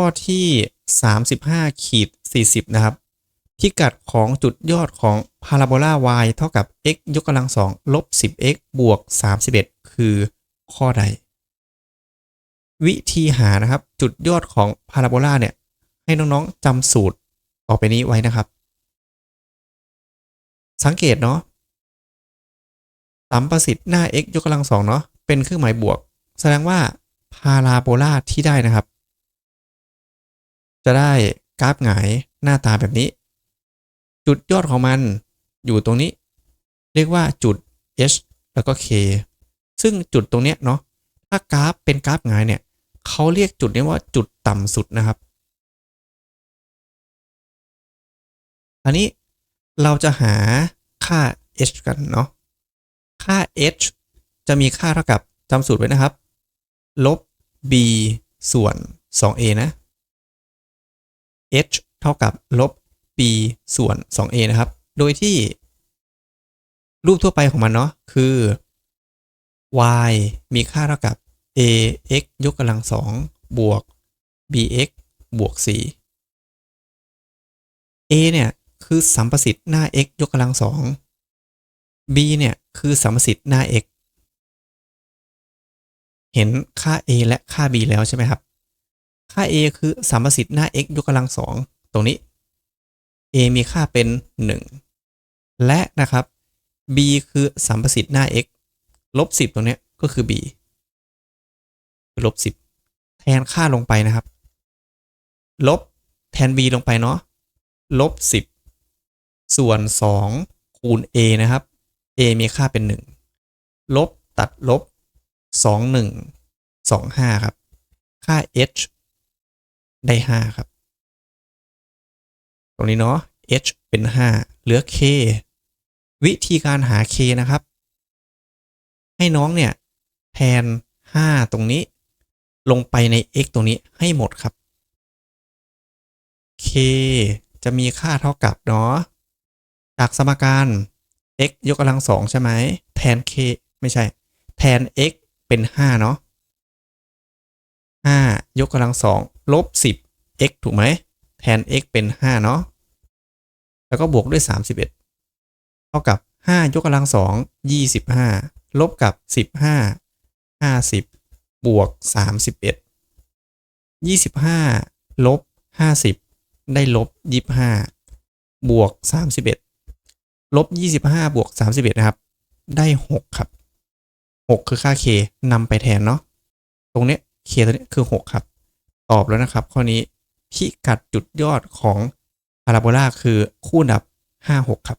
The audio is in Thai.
ข้อที่ 35ขีด40 นะครับ พิกัดของจุดยอดของพาราโบลา y เท่ากับ x ยกกำลังสองลบ 10x บวก 31 คือข้อใด วิธีหานะครับ จุดยอดของพาราโบลาเนี่ย ให้น้องๆจำสูตรต่อไปนี้ไว้นะครับ สังเกตเนาะสัมประสิทธิ์หน้า x ยกกำลังสองเนาะเป็นเครื่องหมายบวก แสดงว่าพาราโบลาที่ได้นะครับ จะได้กราฟหงายหน้าตาแบบนี้ จุดยอดของมันอยู่ตรงนี้ เรียกว่าจุด h แล้วก็ k ซึ่งจุดตรงเนี้ยเนาะถ้ากราฟเป็นกราฟหงายเนี่ยเขาเรียกจุดนี้ว่าจุดต่ำสุดนะครับอันนี้เราจะหาค่า h กันเนาะค่า h จะมีค่าเท่ากับจำสูตรไว้นะครับ ลบ b ส่วน 2a นะ h เท่ากับลบ b ส่วน 2a นะครับ โดยที่ รูปทั่วไปของมันเนาะคือ y มีค่าเท่ากับ ax ยกกำลังสองบวก bx บวก c a เนี่ยคือสัมประสิทธิ์หน้า x ยกกำลังสอง b เนี่ยคือสัมประสิทธิ์หน้า x เห็นค่า a และค่า b แล้วใช่ไหมครับ ค่า a คือสัมประสิทธิ์หน้า x ยกกำลังสองตรงนี้ a มีค่าเป็น 1 และนะครับ b คือสัมประสิทธิ์หน้า x ลบ 10 ตรงนี้ก็คือ b คือลบ 10 แทนค่าลงไปนะครับ ลบแทน b ลงไปเนาะลบ 10 ส่วน 2 คูณ a นะครับ a มีค่าเป็น 1 ลบตัดลบ 2 1 2 5 ครับ ค่า h ได้ 5 ครับ ตรงนี้เนาะ h เป็น 5 เหลือ k วิธีการหา k นะครับ ให้น้องเนี่ยแทน 5 ตรงนี้ ลงไปใน x ตรงนี้ให้หมดครับ k จะมีค่าเท่ากับเนาะจากสมการ x ยกกำลังสองใช่ไหม แทน k ไม่ใช่ แทน x เป็น 5 เนาะ5ยกกำลังสอง ลบ 10 x ถูกไหม แทน x เป็น 5 เนาะ แล้วก็บวกด้วย 31 เท่ากับ 5 ยกกำลังสอง25 ลบกับ 15 50 บวก 31 25 ลบ 50 ได้ลบ 25 บวก 31 ลบ 25 บวก 31 นะครับ ได้ 6 ครับ 6 คือค่า k นำไปแทนเนาะ ตรงเนี้ย k ตัวนี้คือ 6 ครับ ตอบแล้วนะครับ ข้อนี้พิกัดจุดยอดของพาราโบลาคือคู่ดับ 5 6 ครับ